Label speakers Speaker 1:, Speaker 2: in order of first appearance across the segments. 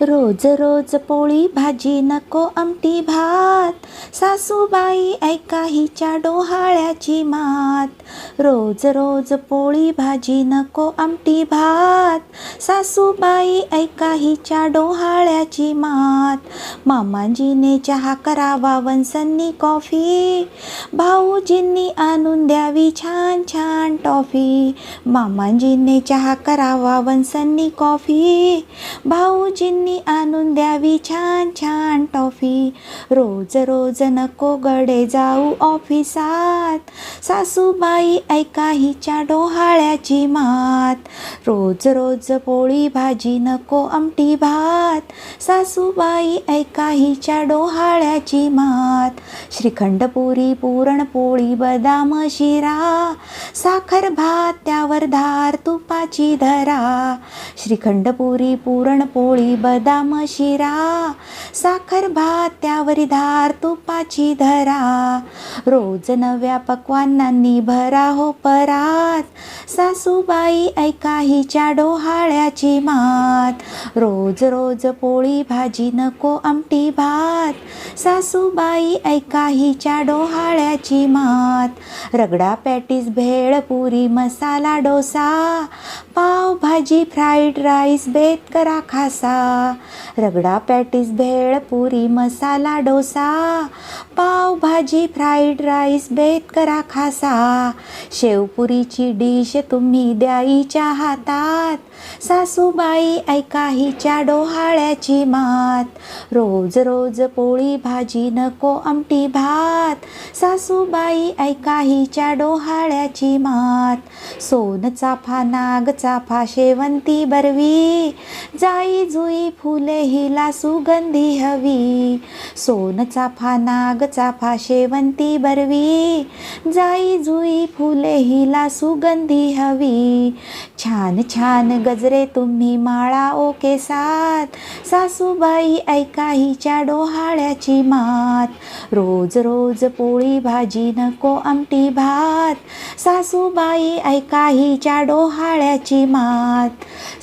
Speaker 1: रोज रोज पोळी भाजी नको आमटी भात. सासूबाई ऐका हिच्या डोहाळ्याची मात. रोज रोज पोळी भाजी नको आमटी भात. सासूबाई ऐका हिच्या डोहाळ्याची मात. मामाजीने चहा करावा वंसनी कॉफी. भाऊजींनी आणून द्यावी छान छान टॉफी. मामाजींनी चहा करावा वंसनी कॉफी. भाऊजींनी ni आणून द्यावी छान छान टॉफी. रोज रोज नको गडे जाऊ ऑफिसात. सासूबाई ऐका हिच्या डोहाळ्याची मात. रोज रोज पोळी भाजी नको आमटी भात. सासूबाई ऐका हिच्या डोहाळ्याची मात. श्रीखंडपुरी पुरणपोळी बदाम शिरा. साखर भात त्यावर धार तुपाची धरा. श्रीखंडपुरी पुरणपोळी बदाम शिरा साखर भात त्यावरी धार तुपाची धरा. रोज नव्या पक्वांनांनी भरा हो परात. सासूबाई ऐका हिच्या डोहाळ्याची मात. रोज रोज पोळी भाजी नको आमटी भात. सासूबाई ऐका हिच्या डोहाळ्याची मात. Ragda patties bhel puri masala dosa. Pav bhaji fried rice बेत करा खासा. Ragda patties bhel puri masala dosa. Pav bhaji fried rice बेत करा खासा. शेवपुरीची डिश तुम्ही द्याईच्या हातात. सासूबाई ऐका हिच्या डोहाळ्याची मात. रोज रोज पोळी भाजी नको आमटी भात. सासूबाई ऐका हिच्या डोहाळ्याची मात. सोन चाफा चाफा शेवंती बरवी. जाई जुई फुले हिला सुगंधी हवी. सोन चाफा नाग चाफा शेवंती बरवी. जाई जुई फुले हिला सुगंधी हवी. छान छान गजरे तुम्ही माळा ओके सात सासूबाई ऐका हिच्या डोहाळ्याची मात. रोज रोज पोळी भाजी नको आमटी भात. सासूबाई ऐका हिच्या डोहाळ्याची मात.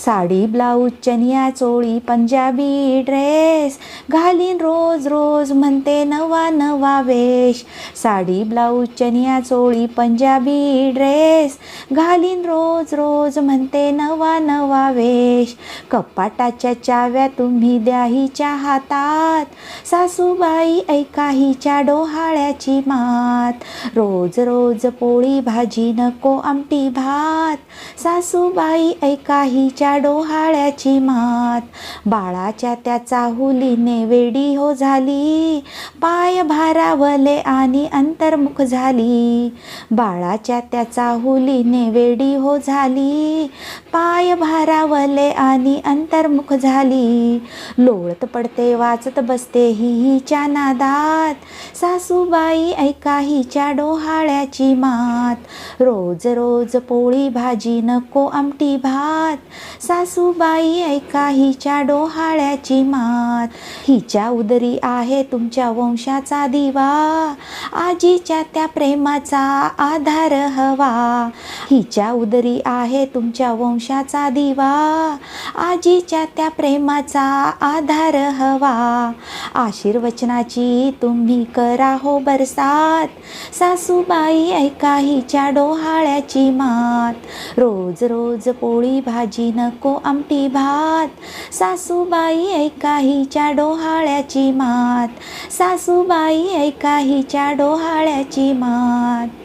Speaker 1: साडी ब्लाऊज चनिया चोळी पंजाबी ड्रेस. घालीन रोज रोज म्हणते नवा नवा वेश. साडी ब्लाऊज चनिया चोळी पंजाबी ड्रेस. घालीन रोज रोज म्हणते नवा नवा वेश. कपाटाच्या चाव्या तुम्ही द्या हिच्या हातात. सासूबाई ऐका हिच्या डोहाळ्याची मात. रोज रोज पोळी भाजी नको आमटी भात. सासू बाई ऐका हिच्या डोहाळ्याची मात. बाळाच्या त्या चाहुलीने वेडी हो झाली. पाय भारावले आणि अंतर्मुख झाली. बाळाच्या त्या चाहुलीने वेडी हो झाली. पाय भारावले आणि अंतर्मुख झाली. लोळत पडते वाचत बसते ही हिच्या नादात सासूबाई ऐका हिच्या डोहाळ्याची मात. रोज रोज पोळी भाजी नको आमटी भात. सासूबाई ऐका हिच्या डोहाळ्याची मात. हिच्या उदरी आहे तुमच्या वंशाचा दिवा. आजीच्या त्या प्रेमाचा आधार हवा. हिच्या उदरी आहे तुमच्या वंश वंशाचा दिवा आजीच्या त्या प्रेमाचा आधार हवा. आशीर्वचनाची तुम्ही करा हो बरसात. सासूबाई ऐका हिच्या डोहाळ्याची मात. रोज रोज पोळी भाजी नको आमटी भात. सासूबाई ऐका हिच्या डोहाळ्याची मात. सासूबाई ऐका हिच्या डोहाळ्याची मात.